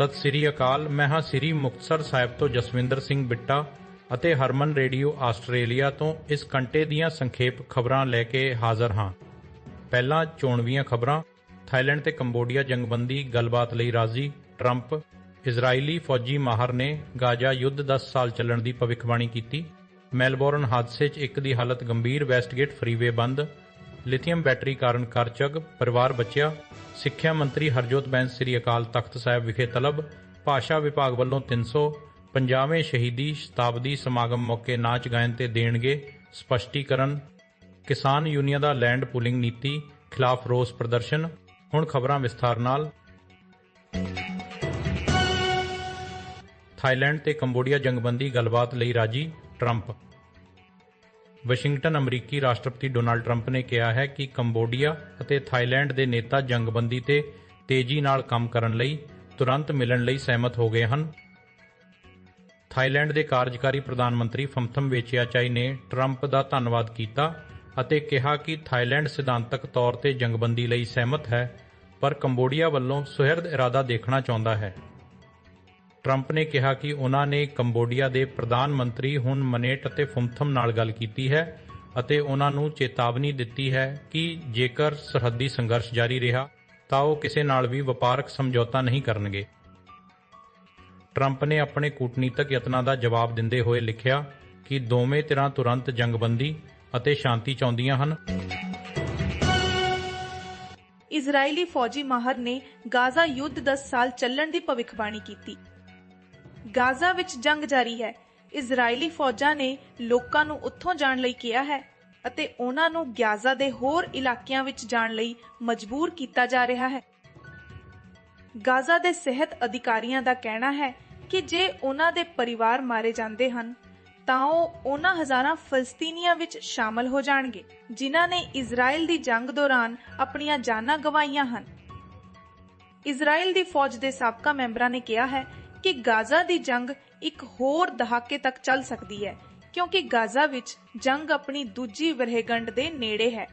ਸਤਿ ਸ੍ਰੀ ਅਕਾਲ ਮੈਂ ਹਾਂ ਸ੍ਰੀ ਮੁਕਤਸਰ ਸਾਹਿਬ ਤੋਂ ਜਸਵਿੰਦਰ ਸਿੰਘ ਬਿੱਟਾ ਅਤੇ ਹਰਮਨ ਰੇਡੀਓ ਆਸਟ੍ਰੇਲੀਆ ਤੋਂ ਇਸ ਘੰਟੇ ਦੀਆਂ ਸੰਖੇਪ ਖਬਰਾਂ ਲੈ ਕੇ ਹਾਜ਼ਰ ਹਾਂ। ਪਹਿਲਾਂ ਚੋਣਵੀਆਂ ਖਬਰਾਂ, ਥਾਈਲੈਂਡ ਤੇ ਕੰਬੋਡੀਆ ਜੰਗਬੰਦੀ ਗੱਲਬਾਤ ਲਈ ਰਾਜ਼ੀ, ਟਰੰਪ, ਇਜ਼ਰਾਈਲੀ ਫੌਜੀ ਮਾਹਰ ਨੇ ਗਾਜ਼ਾ ਯੁੱਧ 10 ਸਾਲ ਚੱਲਣ ਦੀ ਭਵਿੱਖਬਾਣੀ ਕੀਤੀ। ਮੈਲਬੌਰਨ ਹਾਦਸੇ 'ਚ ਇੱਕ ਦੀ ਹਾਲਤ ਗੰਭੀਰ, ਵੈਸਟਗੇਟ ਫਰੀਵੇ ਬੰਦ, ਲਿਥੀਅਮ ਬੈਟਰੀ ਕਾਰਨ ਕਰ ਚੱਗ ਪਰਿਵਾਰ ਬਚਿਆ ਸਿੱਖਿਆ ਮੰਤਰੀ ਹਰਜੋਤ ਬੈਂਸ, ਸ੍ਰੀ ਅਕਾਲ ਤਖਤ ਸਾਹਿਬ ਵਿਖੇ ਤਲਬ, ਭਾਸ਼ਾ ਵਿਭਾਗ ਵੱਲੋਂ 300 ਪੰਜਾਵੇਂ ਸ਼ਹੀਦੀ ਸ਼ਤਾਬਦੀ ਸਮਾਗਮ ਮੌਕੇ ਨਾਚ ਗਾਇਨ ਤੇ ਦੇਣਗੇ ਸਪਸ਼ਟੀਕਰਨ। ਕਿਸਾਨ ਯੂਨੀਅਨ ਦਾ ਲੈਂਡ ਪੂਲਿੰਗ ਨੀਤੀ ਖਿਲਾਫ ਰੋਸ ਪ੍ਰਦਰਸ਼ਨ। ਹੁਣ ਖਬਰਾਂ ਵਿਸਥਾਰ ਨਾਲ। ਥਾਈਲੈਂਡ ਤੇ ਕੰਬੋਡੀਆ ਜੰਗਬੰਦੀ ਗੱਲਬਾਤ ਲਈ ਰਾਜੀ ਟਰੰਪ ਵਾਸ਼ਿੰਗਟਨ ਅਮਰੀਕੀ ਰਾਸ਼ਟਰਪਤੀ ਡੋਨਾਲਡ ਟਰੰਪ ਨੇ ਕਿਹਾ ਹੈ ਕਿ ਕੰਬੋਡੀਆ ਅਤੇ ਥਾਈਲੈਂਡ ਦੇ ਨੇਤਾ ਜੰਗਬੰਦੀ ਤੇ ਤੇਜ਼ੀ ਨਾਲ ਕੰਮ ਕਰਨ ਲਈ ਤੁਰੰਤ ਮਿਲਣ ਲਈ ਸਹਿਮਤ ਹੋ ਗਏ ਹਨ। ਥਾਈਲੈਂਡ ਦੇ ਕਾਰਜਕਾਰੀ ਪ੍ਰਧਾਨ ਮੰਤਰੀ ਫਮਥਮ ਵੇਚਿਆਚਾਈ ਨੇ ਟਰੰਪ ਦਾ ਧੰਨਵਾਦ ਕੀਤਾ ਅਤੇ ਕਿਹਾ ਕਿ ਥਾਈਲੈਂਡ ਸਿਧਾਂਤਕ ਤੌਰ ਤੇ ਜੰਗਬੰਦੀ ਲਈ ਸਹਿਮਤ ਹੈ, ਪਰ ਕੰਬੋਡੀਆ ਵੱਲੋਂ ਸੁਹਿਰਦ ਇਰਾਦਾ ਦੇਖਣਾ ਚਾਹੁੰਦਾ ਹੈ। ਟਰੰਪ ਨੇ ਕਿਹਾ ਕਿ ਉਹਨਾਂ ਨੇ ਕੰਬੋਡੀਆ ਦੇ ਪ੍ਰਧਾਨ ਮੰਤਰੀ ਹੁਣ ਮਨੇਟ ਅਤੇ ਫੁਮਥਮ ਨਾਲ ਗੱਲ ਕੀਤੀ ਹੈ ਅਤੇ ਉਹਨਾਂ ਨੂੰ ਚੇਤਾਵਨੀ ਦਿੱਤੀ ਹੈ ਕਿ ਜੇਕਰ ਸਰਹੱਦੀ ਸੰਘਰਸ਼ ਜਾਰੀ ਰਿਹਾ, ਤਾਂ ਉਹ ਕਿਸੇ ਨਾਲ ਵੀ ਵਪਾਰਕ ਸਮਝੌਤਾ ਨਹੀਂ ਕਰਨਗੇ। ਟਰੰਪ ਨੇ ਆਪਣੇ ਕੂਟਨੀਤਕ ਯਤਨਾਂ ਦਾ ਜਵਾਬ ਦਿੰਦੇ ਹੋਏ ਲਿਖਿਆ ਕਿ ਦੋਵੇਂ ਧਿਰਾਂ ਤੁਰੰਤ ਜੰਗਬੰਦੀ ਅਤੇ ਸ਼ਾਂਤੀ ਚਾਹੁੰਦੀਆਂ ਹਨ। ਇਜ਼ਰਾਈਲੀ ਫੌਜੀ ਮਾਹਰ ਨੇ ਗਾਜ਼ਾ ਯੁੱਧ 10 ਸਾਲ ਚੱਲਣ ਦੀ ਭਵਿੱਖਬਾਣੀ ਕੀਤੀ। ਗਾਜ਼ਾ ਵਿੱਚ ਜੰਗ ਜਾਰੀ ਹੈ। ਇਜ਼ਰਾਈਲੀ ਫੌਜਾਂ ਨੇ ਲੋਕਾਂ ਨੂੰ ਉੱਥੋਂ ਜਾਣ ਲਈ ਕਿਹਾ ਹੈ ਅਤੇ ਉਹਨਾਂ ਨੂੰ ਗਾਜ਼ਾ ਦੇ ਹੋਰ ਇਲਾਕਿਆਂ ਵਿੱਚ ਜਾਣ ਲਈ ਮਜਬੂਰ ਕੀਤਾ ਜਾ ਰਿਹਾ ਹੈ। ਗਾਜ਼ਾ ਦੇ ਸਿਹਤ ਅਧਿਕਾਰੀਆਂ ਦਾ ਕਹਿਣਾ ਹੈ ਕਿ ਜੇ ਉਹਨਾਂ ਦੇ ਪਰਿਵਾਰ ਮਾਰੇ ਜਾਂਦੇ ਹਨ, ਤਾਂ ਉਹ ਉਹਨਾਂ ਹਜ਼ਾਰਾਂ ਫਲਸਤੀਨੀਆਂ ਵਿੱਚ ਸ਼ਾਮਲ ਹੋ ਜਾਣਗੇ, ਜਿਨ੍ਹਾਂ ਨੇ ਇਜ਼ਰਾਈਲ ਦੀ ਜੰਗ ਦੌਰਾਨ ਆਪਣੀਆਂ ਜਾਨਾਂ ਗਵਾਈਆਂ ਹਨ। ਇਜ਼ਰਾਈਲ ਦੀ ਫੌਜ ਦੇ ਸਾਬਕਾ ਮੈਂਬਰਾਂ ਨੇ ਕਿਹਾ ਹੈ ਕਿ ਗਾਜ਼ਾ ਦੀ ਜੰਗ ਇੱਕ ਹੋਰ ਦਹਾਕੇ ਤੱਕ ਚੱਲ ਸਕਦੀ ਹੈ, ਕਿਉਂਕਿ ਗਾਜ਼ਾ ਵਿੱਚ ਜੰਗ ਆਪਣੀ ਦੂਜੀ ਵਰ੍ਹੇਗੰਢ ਦੇ ਨੇੜੇ ਹੈ।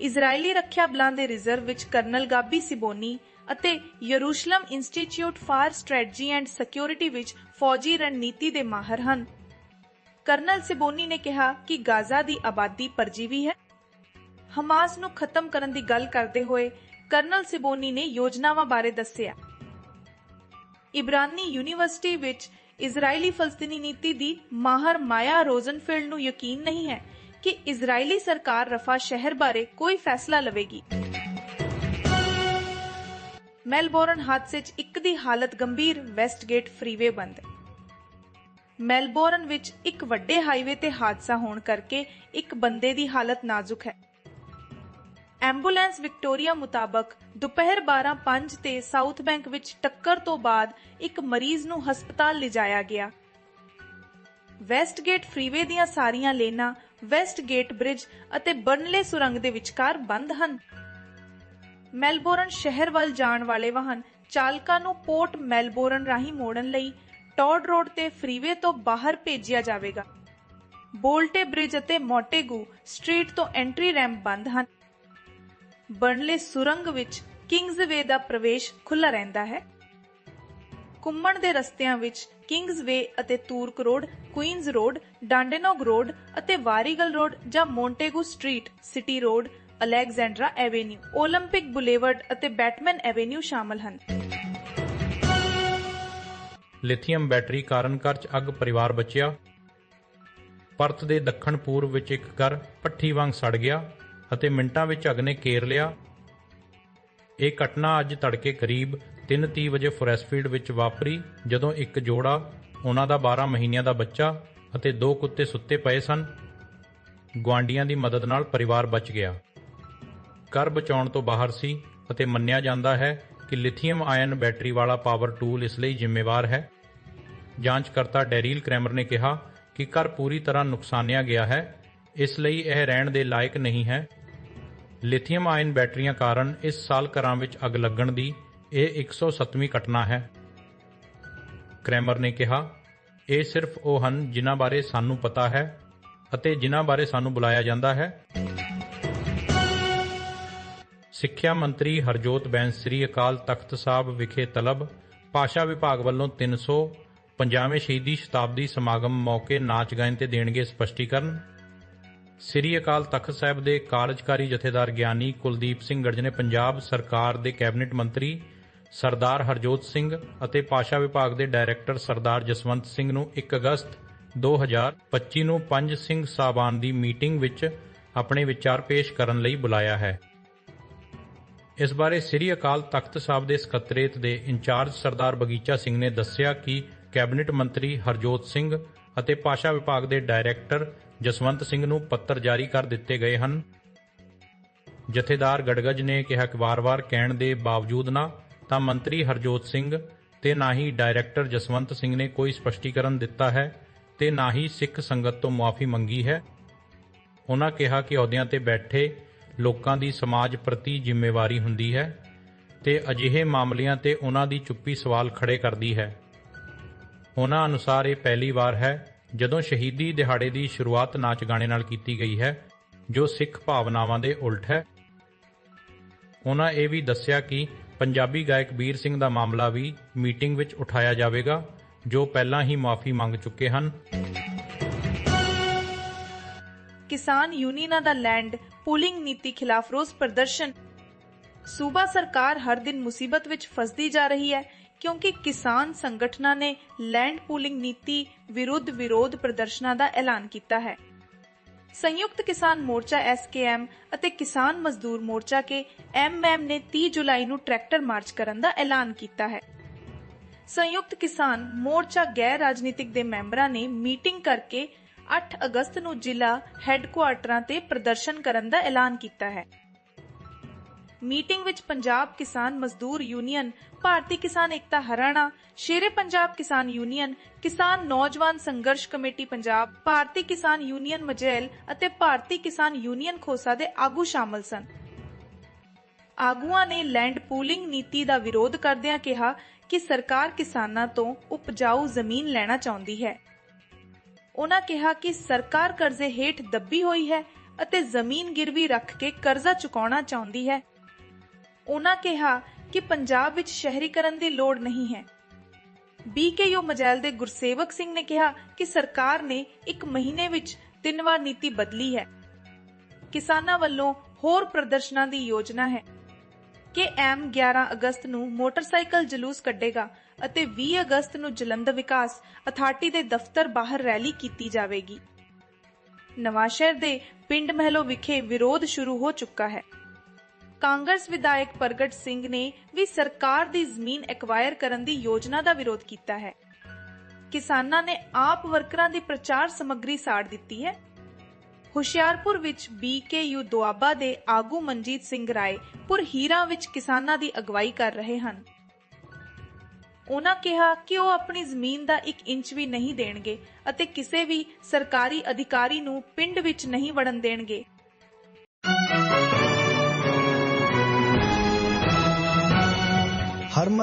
ਇਜ਼ਰਾਈਲੀ ਰੱਖਿਆ ਬਲਾਂ ਦੇ ਰਿਜ਼ਰਵ ਵਿੱਚ ਕਰਨਲ ਗਾਬੀ ਸਿਬੋਨੀ ਅਤੇ Jerusalem institute for strategy and security ਵਿੱਚ ਫੌਜੀ ਰਣਨੀਤੀ ਦੇ ਮਾਹਰ ਹਨ। ਕਰਨਲ ਸਿਬੋਨੀ ਨੇ ਕਿਹਾ ਕਿ ਗਾਜ਼ਾ ਦੀ ਆਬਾਦੀ ਪਰਜੀਵੀ ਹੈ। ਹਮਾਸ ਨੂੰ ਖਤਮ ਕਰਨ ਦੀ ਗੱਲ ਕਰਦੇ ਹੋਏ ਕਰਨਲ ਸਿਬੋਨੀ ਨੇ ਯੋਜਨਾਵਾਂ ਬਾਰੇ ਦੱਸਿਆ। ਇਬਰਾਨੀ ਯੂਨੀਵਰਸਿਟੀ ਵਿੱਚ ਇਜ਼ਰਾਈਲੀ ਫਲਸਤੀਨੀ ਨੀਤੀ ਦੀ ਮਾਹਰ ਮਾਇਆ ਰੋਜ਼ਨਫੀਲਡ ਨੂੰ ਯਕੀਨ ਨਹੀਂ ਹੈ ਕਿ ਇਜ਼ਰਾਈਲੀ ਸਰਕਾਰ ਰਫਾ ਸ਼ਹਿਰ ਬਾਰੇ ਕੋਈ ਫੈਸਲਾ ਲਵੇਗੀ। ਮੈਲਬੌਰਨ ਹਾਦਸੇ 'ਚ ਇੱਕ ਦੀ ਹਾਲਤ ਗੰਭੀਰ, ਵੈਸਟਗੇਟ ਫਰੀਵੇ ਬੰਦ। ਮੈਲਬੌਰਨ ਵਿੱਚ ਇੱਕ ਵੱਡੇ ਹਾਈਵੇ ਤੇ ਹਾਦਸਾ ਹੋਣ ਕਰਕੇ ਇੱਕ ਬੰਦੇ ਦੀ ਹਾਲਤ ਨਾਜ਼ੁਕ ਹੈ। ਐਂਬੂਲੈਂਸ ਵਿਕਟੋਰੀਆ ਮੁਤਾਬਕ ਦੁਪਹਿਰ 12:05 ਤੇ ਸਾਊਥ ਬੈਂਕ ਵਿੱਚ ਟੱਕਰ ਤੋਂ ਬਾਅਦ ਇੱਕ ਮਰੀਜ਼ ਨੂੰ ਹਸਪਤਾਲ ਲਿਜਾਇਆ ਗਿਆ। ਵੈਸਟਗੇਟ ਫਰੀਵੇ ਦੀਆਂ ਸਾਰੀਆਂ ਲੇਨਾਂ, ਵੈਸਟਗੇਟ ਬ੍ਰਿਜ ਅਤੇ ਬਰਨਲੇ ਸੁਰੰਗ ਦੇ ਵਿਚਕਾਰ ਬੰਦ ਹਨ। ਮੈਲਬੌਰਨ ਸ਼ਹਿਰ ਵੱਲ ਜਾਣ ਵਾਲੇ ਵਾਹਨ ਚਾਲਕਾਂ ਨੂੰ ਪੋਰਟ ਮੈਲਬੌਰਨ ਰਾਹੀਂ ਮੋੜਨ ਲਈ ਟੌਡ ਰੋਡ ਤੇ ਫ੍ਰੀਵੇ ਤੋਂ ਬਾਹਰ ਭੇਜਿਆ ਜਾਵੇਗਾ। ਬੋਲਟੇ ਬ੍ਰਿਜ ਅਤੇ ਮੋਟੇਗੂ ਸਟਰੀਟ ਤੋਂ ਐਂਟਰੀ ਰੈਂਪ ਬੰਦ ਹਨ। ਬਰਨਲੇ ਸੁਰੰਗ ਵਿੱਚ ਕਿੰਗਜ਼ਵੇ ਦਾ ਪ੍ਰਵੇਸ਼ ਖੁੱਲਾ ਰਹਿੰਦਾ ਹੈ ਘੁੰਮਣ ਦੇ ਰਸਤਿਆਂ ਵਿੱਚ ਕਿੰਗਜ਼ਵੇ ਅਤੇ Toorak Road Queens Road Dandenong Road ਅਤੇ ਵਾਰੀਗਲ ਰੋਡ ਜਾਂ Montague Street City Road Alexandra Avenue 올림픽 Boulevard ਅਤੇ ਬੈਟਮੈਨ ਐਵੇਨਿਊ ਸ਼ਾਮਲ ਹਨ ਲਿਥੀਅਮ ਬੈਟਰੀ ਕਾਰਨ ਘਰ 'ਚ ਅੱਗ ਪਰਿਵਾਰ ਬਚਿਆ ਪਰਤ ਦੇ ਦੱਖਣ ਪੂਰਬ ਵਿੱਚ ਇੱਕ ਘਰ ਪੱਠੀ ਵਾਂਗ ਸੜ ਗਿਆ ਅਤੇ ਮਿੰਟਾਂ ਵਿੱਚ ਅੱਗ ਨੇ ਘੇਰ ਲਿਆ। ਇਹ ਘਟਨਾ ਅੱਜ ਤੜਕੇ ਕਰੀਬ 3:30 ਵਜੇ ਫੋਰੈਸਟਫੀਲਡ ਵਿੱਚ ਵਾਪਰੀ, ਜਦੋਂ ਇੱਕ ਜੋੜਾ, ਉਹਨਾਂ ਦਾ 12 ਮਹੀਨਿਆਂ ਦਾ ਬੱਚਾ ਅਤੇ ਦੋ ਕੁੱਤੇ ਸੁੱਤੇ ਪਏ ਸਨ। ਗੁਆਂਢੀਆਂ ਦੀ ਮਦਦ ਨਾਲ ਪਰਿਵਾਰ ਬਚ ਗਿਆ। ਘਰ ਬਚਾਉਣ ਤੋਂ ਬਾਹਰ ਸੀ ਅਤੇ ਮੰਨਿਆ ਜਾਂਦਾ ਹੈ ਕਿ ਲਿਥੀਅਮ ਆਇਨ ਬੈਟਰੀ ਵਾਲਾ ਪਾਵਰ ਟੂਲ ਇਸ ਲਈ ਜ਼ਿੰਮੇਵਾਰ ਹੈ। ਜਾਂਚਕਰਤਾ ਡੈਰੀਲ ਕ੍ਰੈਮਰ ਨੇ ਕਿਹਾ ਕਿ ਘਰ ਪੂਰੀ ਤਰ੍ਹਾਂ ਨੁਕਸਾਨਿਆ ਗਿਆ ਹੈ। ਇਸ ਲਈ ਇਹ ਰਹਿਣ ਦੇ ਲਾਇਕ ਨਹੀਂ ਹੈ। ਲਿਥੀਅਮ ਆਇਨ ਬੈਟਰੀਆਂ ਕਾਰਨ ਇਸ ਸਾਲ ਘਰਾਂ ਵਿੱਚ ਅੱਗ ਲੱਗਣ ਦੀ ਇਹ 107ਵੀਂ ਘਟਨਾ ਹੈ। ਕ੍ਰੈਮਰ ਨੇ ਕਿਹਾ, ਇਹ ਸਿਰਫ ਉਹ ਹਨ ਜਿਨ੍ਹਾਂ ਬਾਰੇ ਸਾਨੂੰ ਪਤਾ ਹੈ ਅਤੇ ਜਿਨ੍ਹਾਂ ਬਾਰੇ ਸਾਨੂੰ ਬੁਲਾਇਆ ਜਾਂਦਾ ਹੈ। ਸਿੱਖਿਆ ਮੰਤਰੀ ਹਰਜੋਤ ਬੈਂਸ, ਸ੍ਰੀ ਅਕਾਲ ਤਖਤ ਸਾਹਿਬ ਵਿਖੇ ਤਲਬ, ਭਾਸ਼ਾ ਵਿਭਾਗ ਵੱਲੋਂ 300 50ਵੇਂ ਸ਼ਹੀਦੀ ਸ਼ਤਾਬਦੀ ਸਮਾਗਮ ਮੌਕੇ ਨਾਚ ਗਾਇਨ ਤੇ ਦੇਣਗੇ ਸਪਸ਼ਟੀਕਰਨ। ਸ੍ਰੀ ਅਕਾਲ ਤਖਤ ਸਾਹਿਬ ਦੇ ਕਾਰਜਕਾਰੀ ਜਥੇਦਾਰ ਗਿਆਨੀ ਕੁਲਦੀਪ ਸਿੰਘ ਗਰਜ ਨੇ ਪੰਜਾਬ ਸਰਕਾਰ ਦੇ ਕੈਬਨਿਟ ਮੰਤਰੀ ਸਰਦਾਰ ਹਰਜੋਤ ਸਿੰਘ ਅਤੇ ਭਾਸ਼ਾ ਵਿਭਾਗ ਦੇ ਡਾਇਰੈਕਟਰ ਸਰਦਾਰ ਜਸਵੰਤ ਸਿੰਘ ਨੂੰ 1 ਅਗਸਤ 2025 ਨੂੰ ਪੰਜ ਸਿੰਘ ਸਾਹਿਬਾਨ ਦੀ ਮੀਟਿੰਗ ਵਿੱਚ ਆਪਣੇ ਵਿਚਾਰ ਪੇਸ਼ ਕਰਨ ਲਈ ਬੁਲਾਇਆ ਹੈ। ਇਸ ਬਾਰੇ ਸ੍ਰੀ ਅਕਾਲ ਤਖਤ ਸਾਹਿਬ ਦੇ ਸਕੱਤਰੇਤ ਦੇ ਇੰਚਾਰਜ ਸਰਦਾਰ ਬਗੀਚਾ ਸਿੰਘ ਨੇ ਦੱਸਿਆ ਕਿ ਕੈਬਨਿਟ ਮੰਤਰੀ ਹਰਜੋਤ ਸਿੰਘ ਅਤੇ ਭਾਸ਼ਾ ਵਿਭਾਗ ਦੇ ਡਾਇਰੈਕਟਰ ਜਸਵੰਤ ਸਿੰਘ ਨੂੰ ਪੱਤਰ ਜਾਰੀ ਕਰ ਦਿੱਤੇ ਗਏ ਹਨ। ਜਥੇਦਾਰ ਗੜਗੜ ਨੇ ਕਿਹਾ ਕਿ ਵਾਰ-ਵਾਰ ਕਹਿਣ ਦੇ ਬਾਵਜੂਦ ਨਾ ਤਾਂ ਮੰਤਰੀ ਹਰਜੋਤ ਸਿੰਘ ਤੇ ਨਾ ਹੀ ਡਾਇਰੈਕਟਰ ਜਸਵੰਤ ਸਿੰਘ ਨੇ ਕੋਈ ਸਪਸ਼ਟੀਕਰਨ ਦਿੱਤਾ ਹੈ ਤੇ ਨਾ ਹੀ ਸਿੱਖ ਸੰਗਤ ਤੋਂ ਮੁਆਫੀ ਮੰਗੀ ਹੈ। ਉਹਨਾਂ ਕਿਹਾ ਕਿ ਅਹੁਦਿਆਂ ਤੇ ਬੈਠੇ ਲੋਕਾਂ ਦੀ ਸਮਾਜ ਪ੍ਰਤੀ ਜ਼ਿੰਮੇਵਾਰੀ ਹੁੰਦੀ ਹੈ ਤੇ ਅਜਿਹੇ ਮਾਮਲਿਆਂ ਤੇ ਉਹਨਾਂ ਦੀ ਚੁੱਪੀ ਸਵਾਲ ਖੜੇ ਕਰਦੀ ਹੈ। ਉਹਨਾਂ ਅਨੁਸਾਰ ਇਹ ਪਹਿਲੀ ਵਾਰ ਹੈ ਜਦੋਂ ਸ਼ਹੀਦੀ ਦਿਹਾੜੇ ਦੀ ਸ਼ੁਰੂਆਤ ਨਾਚ ਗਾਣੇ ਨਾਲ ਕੀਤੀ ਗਈ ਹੈ, ਜੋ ਸਿੱਖ ਭਾਵਨਾਵਾਂ ਦੇ ਉਲਟ ਹੈ। ਉਹਨਾਂ ਇਹ ਵੀ ਦੱਸਿਆ ਕਿ ਪੰਜਾਬੀ ਗਾਇਕ ਵੀਰ ਸਿੰਘ ਦਾ ਮਾਮਲਾ ਵੀ ਮੀਟਿੰਗ ਵਿੱਚ ਉਠਾਇਆ ਜਾਵੇਗਾ, ਜੋ ਪਹਿਲਾਂ ਹੀ ਮਾਫੀ ਮੰਗ ਚੁੱਕੇ ਹਨ। ਕਿਸਾਨ ਯੂਨੀਅਨਾਂ ਦਾ ਲੈਂਡ, ਪੂਲਿੰਗ ਨੀਤੀ ਖਿਲਾਫ ਰੋਸ ਪ੍ਰਦਰਸ਼ਨ। ਸੂਬਾ ਸਰਕਾਰ ਹਰ ਦਿਨ ਮੁਸੀਬਤ ਵਿੱਚ ਫਸਦੀ ਜਾ ਰਹੀ ਹੈ। ਕਿਉਂਕਿ ਕਿਸਾਨ ਸੰਗਠਨਾਂ ਨੇ ਲੈਂਡ ਪੂਲਿੰਗ ਨੀਤੀ ਵਿਰੁੱਧ ਵਿਰੋਧ ਪ੍ਰਦਰਸ਼ਨਾਂ ਦਾ ਐਲਾਨ ਕੀਤਾ ਹੈ। ਸੰਯੁਕਤ ਕਿਸਾਨ ਮੋਰਚਾ ਐਸਕੇਐਮ ਅਤੇ ਕਿਸਾਨ ਮਜ਼ਦੂਰ ਮੋਰਚਾ ਕੇ ਐਮਐਮ ਨੇ 30 ਜੁਲਾਈ ਨੂੰ ਟਰੈਕਟਰ ਮਾਰਚ ਕਰਨ ਦਾ ਐਲਾਨ ਕੀਤਾ ਹੈ। ਸੰਯੁਕਤ ਕਿਸਾਨ ਮੋਰਚਾ ਗੈਰ ਰਾਜਨੀਤਿਕ ਦੇ ਮੈਂਬਰਾਂ ਨੇ ਮੀਟਿੰਗ ਕਰਕੇ 8 ਅਗਸਤ ਨੂੰ ਜ਼ਿਲ੍ਹਾ ਹੈੱਡਕੁਆਰਟਰਾਂ ਤੇ ਪ੍ਰਦਰਸ਼ਨ ਕਰਨ ਦਾ ਐਲਾਨ ਕੀਤਾ ਹੈ। ਮੀਟਿੰਗ ਵਿੱਚ ਪੰਜਾਬ ਕਿਸਾਨ ਮਜ਼ਦੂਰ ਯੂਨੀਅਨ, ਭਾਰਤੀ ਕਿਸਾਨ ਏਕਤਾ ਹਰਿਆਣਾ, ਸ਼ੇਰੇ ਪੰਜਾਬ ਕਿਸਾਨ ਯੂਨੀਅਨ, ਕਿਸਾਨ ਨੌਜਵਾਨ ਸੰਘਰਸ਼ ਕਮੇਟੀ ਪੰਜਾਬ, ਭਾਰਤੀ ਕਿਸਾਨ ਯੂਨੀਅਨ ਮਜੈਲ ਅਤੇ ਭਾਰਤੀ ਕਿਸਾਨ ਯੂਨੀਅਨ ਖੋਸਾ ਦੇ ਆਗੂ ਸ਼ਾਮਲ ਸਨ। ਆਗੂਆਂ ਨੇ ਲੈਂਡ ਪੂਲਿੰਗ ਨੀਤੀ ਦਾ ਵਿਰੋਧ ਕਰਦਿਆਂ ਕਿਹਾ ਕਿ ਸਰਕਾਰ ਕਿਸਾਨਾਂ ਤੋਂ ਉਪਜਾਊ ਜ਼ਮੀਨ ਲੈਣਾ ਚਾਹੁੰਦੀ ਹੈ। ਉਹਨਾਂ ਕਿਹਾ ਕਿ ਸਰਕਾਰ ਕਰਜ਼ੇ ਹੇਠ ਦੱਬੀ ਹੋਈ ਹੈ ਅਤੇ ਜ਼ਮੀਨ ਗਿਰਵੀ ਰੱਖ ਕੇ ਕਰਜ਼ਾ ਚੁਕਾਉਣਾ ਚਾਹੁੰਦੀ ਹੈ। ਉਹਨਾਂ ਕਿਹਾ ਕਿ ਪੰਜਾਬ ਵਿੱਚ ਸ਼ਹਿਰੀਕਰਨ ਦੀ ਲੋੜ ਨਹੀਂ ਹੈ। ਬੀਕੇਯੂ ਮਜੈਲ ਦੇ ਗੁਰਸੇਵਕ ਸਿੰਘ ਨੇ ਕਿਹਾ ਕਿ ਸਰਕਾਰ ਨੇ ਇੱਕ ਮਹੀਨੇ ਵਿੱਚ ਤਿੰਨ ਵਾਰ ਨੀਤੀ ਬਦਲੀ ਹੈ। ਕਿਸਾਨਾਂ ਵੱਲੋਂ ਹੋਰ ਪ੍ਰਦਰਸ਼ਨਾਂ ਦੀ ਯੋਜਨਾ ਹੈ। ਕਿ ਐਮ 11 ਅਗਸਤ ਨੂੰ ਮੋਟਰਸਾਈਕਲ ਜਲੂਸ ਕੱਢੇਗਾ ਅਤੇ 20 ਅਗਸਤ ਨੂੰ ਜਲੰਧਰ ਵਿਕਾਸ ਅਥਾਰਟੀ ਦੇ ਦਫ਼ਤਰ ਬਾਹਰ ਰੈਲੀ ਕੀਤੀ ਜਾਵੇਗੀ। ਨਵਾਂ ਸ਼ਹਿਰ ਦੇ ਪਿੰਡ ਮਹਿਲੋ ਵਿਖੇ ਵਿਰੋਧ ਸ਼ੁਰੂ ਹੋ ਚੁੱਕਾ ਹੈ। ਕਾਂਗਰਸ ਵਿਧਾਇਕ ਪ੍ਰਗਟ ਸਿੰਘ ਨੇ ਵੀ ਸਰਕਾਰ ਦੀ ਜ਼ਮੀਨ ਐਕਵਾਇਰ ਕਰਨ ਦੀ ਯੋਜਨਾ ਦਾ ਵਿਰੋਧ ਕੀਤਾ ਹੈ। ਕਿਸਾਨਾਂ ਨੇ ਆਪ ਵਰਕਰਾਂ ਦੀ ਪ੍ਰਚਾਰ ਸਮੱਗਰੀ ਸਾੜ ਦਿੱਤੀ ਹੈ। ਹੁਸ਼ਿਆਰਪੁਰ ਵਿੱਚ ਬੀਕੇਯੂ ਦੁਆਬਾ ਦੇ ਆਗੂ ਮਨਜੀਤ ਸਿੰਘ ਰਾਏ ਪੁਰ ਹੀਰਾ ਵਿੱਚ ਕਿਸਾਨਾਂ ਦੀ ਅਗਵਾਈ ਕਰ ਰਹੇ ਹਨ। ਉਹਨਾਂ ਕਿਹਾ ਕਿ ਉਹ ਆਪਣੀ ਜ਼ਮੀਨ ਦਾ 1 ਇੰਚ ਵੀ ਨਹੀਂ ਦੇਣਗੇ ਅਤੇ ਕਿਸੇ ਵੀ ਸਰਕਾਰੀ ਅਧਿਕਾਰੀ ਨੂੰ ਪਿੰਡ ਵਿੱਚ ਨਹੀਂ ਵੜਨ ਦੇਣਗੇ।